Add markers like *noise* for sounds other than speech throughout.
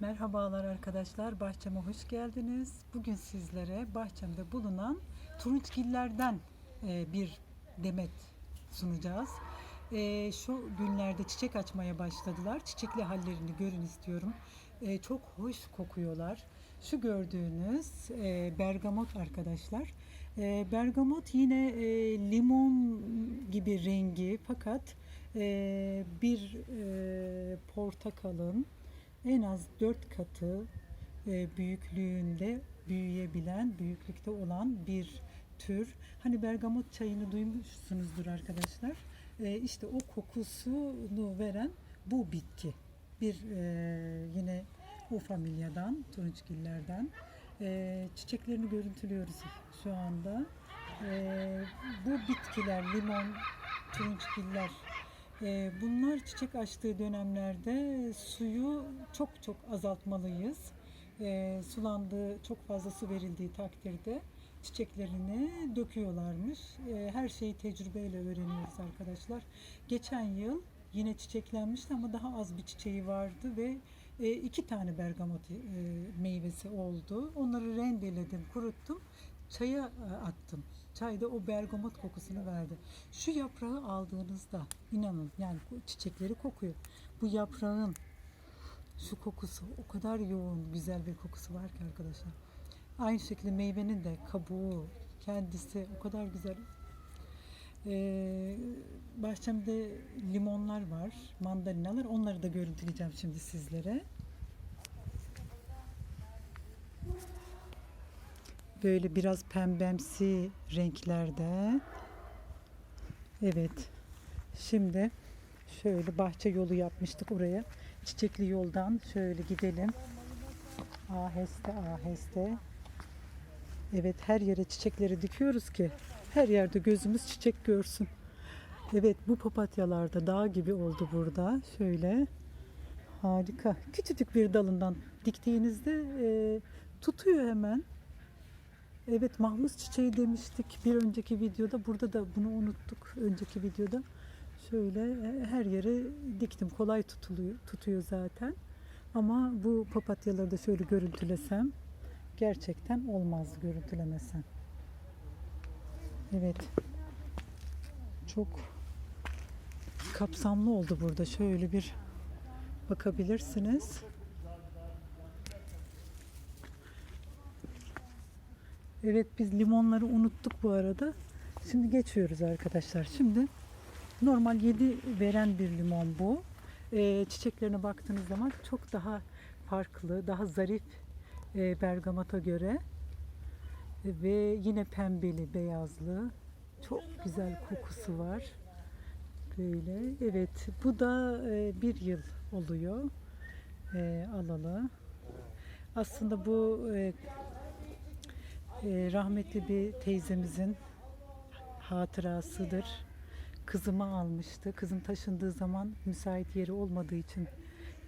Merhabalar arkadaşlar, bahçeme hoş geldiniz. Bugün sizlere bahçemde bulunan turunçgillerden e, bir demet sunacağız. E, Şu günlerde çiçek açmaya başladılar. Çiçekli hallerini görün istiyorum. E, Çok hoş kokuyorlar. Şu gördüğünüz bergamot arkadaşlar. Bergamot yine limon gibi rengi fakat bir portakalın en az 4 katı e, büyüklüğünde büyüyebilen, büyüklükte olan bir tür. Hani bergamot çayını duymuşsunuzdur arkadaşlar. E, işte o kokusunu veren bu bitki. Bir e, yine o familyadan, turunçgillerden. Çiçeklerini görüntülüyoruz şu anda. Bu bitkiler, limon, turunçgiller Bunlar çiçek açtığı dönemlerde suyu çok çok azaltmalıyız. Ee, Sulandığı, çok fazla su verildiği takdirde çiçeklerini döküyorlarmış. Ee, Her şeyi tecrübeyle öğreniyoruz arkadaşlar. Geçen yıl yine çiçeklenmişti ama daha az bir çiçeği vardı ve e, iki tane bergamot e, meyvesi oldu. Onları rendeledim, kuruttum. Çaya e, attım. Çayda o bergamot kokusunu verdi. Şu yaprağı aldığınızda inanın yani çiçekleri kokuyor. Bu yaprağın şu kokusu o kadar yoğun, güzel bir kokusu var ki arkadaşlar. Aynı şekilde meyvenin de kabuğu, kendisi o kadar güzel. Ee, bahçemde limonlar var, mandalinalar. Onları da görüntüleyeceğim şimdi sizlere. Böyle biraz pembemsi renklerde. Evet. Şimdi şöyle bahçe yolu yapmıştık oraya. Çiçekli yoldan şöyle gidelim. Aheste aheste. Evet her yere çiçekleri dikiyoruz ki her yerde gözümüz çiçek görsün. Evet bu papatyalar da dağ gibi oldu burada. Şöyle harika. Küçücük bir dalından diktiğinizde e, tutuyor hemen. Evet mahmuz çiçeği demiştik bir önceki videoda. Burada da bunu unuttuk önceki videoda. Şöyle e, her yere diktim. Kolay tutuluyor, tutuyor zaten. Ama bu papatyaları da şöyle görüntülesem gerçekten olmaz görüntülemesem. Evet. Çok kapsamlı oldu burada. Şöyle bir bakabilirsiniz. Evet biz limonları unuttuk bu arada. Şimdi geçiyoruz arkadaşlar. Şimdi normal 7 veren bir limon bu. Ee, çiçeklerine baktığınız zaman çok daha farklı, daha zarif e, bergamota göre. Ve yine pembeli, beyazlı. Çok güzel kokusu var. Böyle. Evet. Bu da e, bir yıl oluyor. E, alalı. Aslında bu e, e, rahmetli bir teyzemizin hatırasıdır. Kızıma almıştı. Kızım taşındığı zaman müsait yeri olmadığı için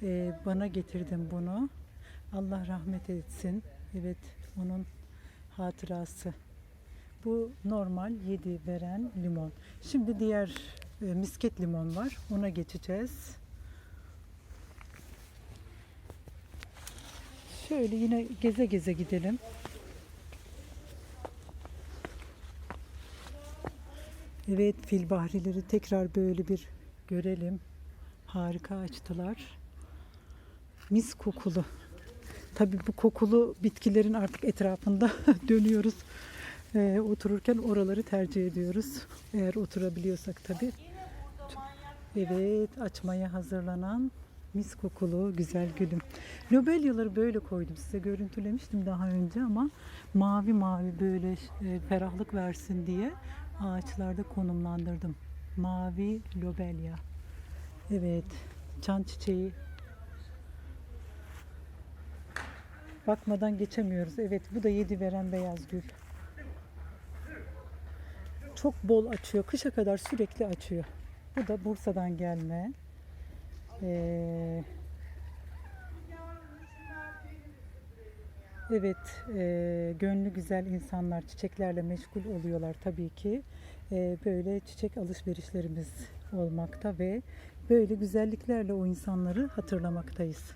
e, bana getirdim bunu. Allah rahmet etsin. Evet, onun hatırası. Bu normal 7 veren limon. Şimdi diğer e, misket limon var. Ona geçeceğiz. Şöyle yine geze geze gidelim. Evet filbahrileri tekrar böyle bir görelim. Harika açtılar. Mis kokulu. Tabii bu kokulu bitkilerin artık etrafında *laughs* dönüyoruz. Ee, otururken oraları tercih ediyoruz. Eğer oturabiliyorsak tabii. Evet açmaya hazırlanan mis kokulu güzel gülüm. Lobelyaları böyle koydum. Size görüntülemiştim daha önce ama mavi mavi böyle e, ferahlık versin diye ağaçlarda konumlandırdım. Mavi lobelya. Evet. Çan çiçeği. Bakmadan geçemiyoruz. Evet bu da yedi veren beyaz gül. Çok bol açıyor. Kışa kadar sürekli açıyor. Bu da Bursa'dan gelme. Ee, Evet, e, gönlü güzel insanlar çiçeklerle meşgul oluyorlar tabii ki. E, böyle çiçek alışverişlerimiz olmakta ve böyle güzelliklerle o insanları hatırlamaktayız.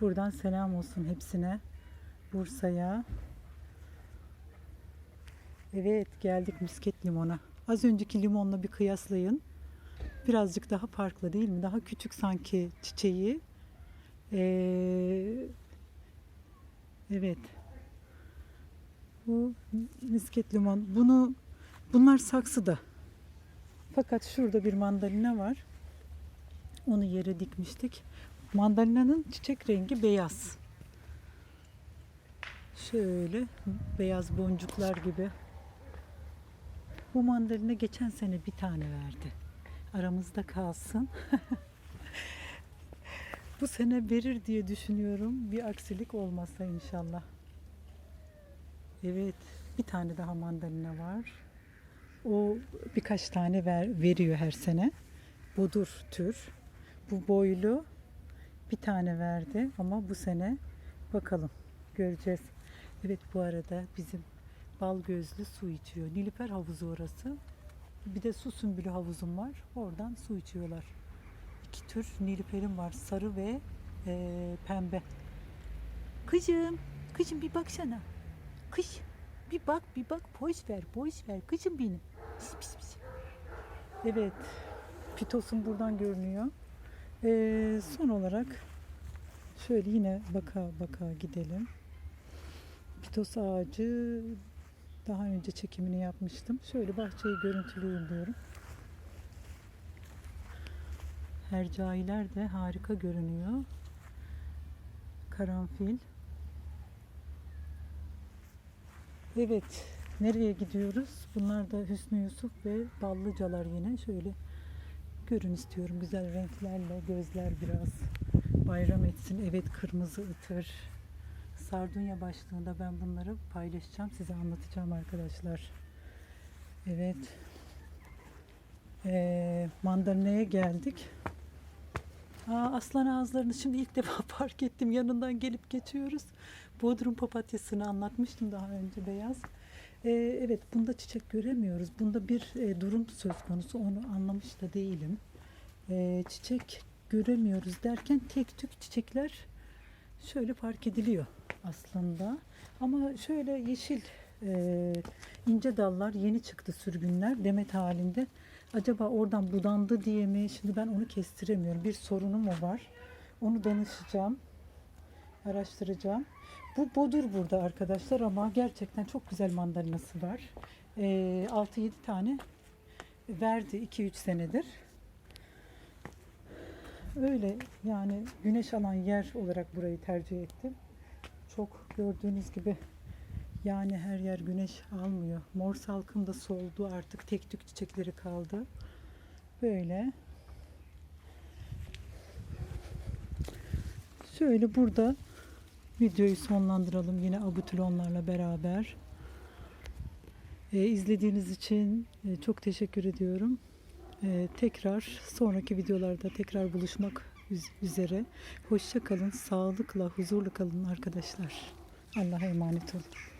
Buradan selam olsun hepsine. Bursa'ya. Evet geldik misket limona. Az önceki limonla bir kıyaslayın. Birazcık daha farklı değil mi? Daha küçük sanki çiçeği. Ee, evet. Bu misket limon. Bunu bunlar saksıda. Fakat şurada bir mandalina var. Onu yere dikmiştik. Mandalina'nın çiçek rengi beyaz. Şöyle beyaz boncuklar gibi. Bu mandalina geçen sene bir tane verdi. Aramızda kalsın. *laughs* Bu sene verir diye düşünüyorum. Bir aksilik olmazsa inşallah. Evet, bir tane daha mandalina var. O birkaç tane ver, veriyor her sene. Budur tür. Bu boylu bir tane verdi ama bu sene bakalım göreceğiz. Evet bu arada bizim bal gözlü su içiyor. Nilüfer havuzu orası. Bir de su sümbülü havuzum var. Oradan su içiyorlar. İki tür nilüferim var. Sarı ve eee, pembe. Kızım, kızım bir baksana. Kız, bir bak, bir bak. Boş ver, boş ver. Kızım benim. Pis, pis, pis. Evet, pitosum buradan görünüyor. Ee, son olarak şöyle yine baka baka gidelim. Pitos ağacı daha önce çekimini yapmıştım. Şöyle bahçeyi görüntüleyeyim diyorum. Hercailer de harika görünüyor. Karanfil. Evet, nereye gidiyoruz? Bunlar da Hüsnü Yusuf ve Ballıcalar yine. Şöyle görün istiyorum. Güzel renklerle gözler biraz bayram etsin. Evet kırmızı ıtır. Sardunya başlığında ben bunları paylaşacağım. Size anlatacağım arkadaşlar. Evet. Ee, mandalina'ya geldik. Aa, aslan ağızlarını şimdi ilk defa *laughs* fark ettim. Yanından gelip geçiyoruz. Bodrum papatyasını anlatmıştım daha önce beyaz. Ee, evet bunda çiçek göremiyoruz. Bunda bir e, durum söz konusu. Onu anlamış da değilim. Ee, çiçek göremiyoruz derken tek tük çiçekler şöyle fark ediliyor aslında. Ama şöyle yeşil e, ince dallar yeni çıktı sürgünler demet halinde. Acaba oradan budandı diye mi? Şimdi ben onu kestiremiyorum. Bir sorunum mu var? Onu danışacağım. Araştıracağım. Bu bodur burada arkadaşlar ama gerçekten çok güzel mandalinası var. Ee, 6-7 tane verdi 2-3 senedir. Öyle yani güneş alan yer olarak burayı tercih ettim. Çok gördüğünüz gibi yani her yer güneş almıyor. Mor salkım da soldu artık tek tük çiçekleri kaldı. Böyle. Şöyle burada videoyu sonlandıralım yine abutülonlarla beraber. Ee, izlediğiniz için e, çok teşekkür ediyorum. Ee, tekrar sonraki videolarda tekrar buluşmak üz- üzere. Hoşça kalın, sağlıkla, huzurla kalın arkadaşlar. Allah'a emanet olun.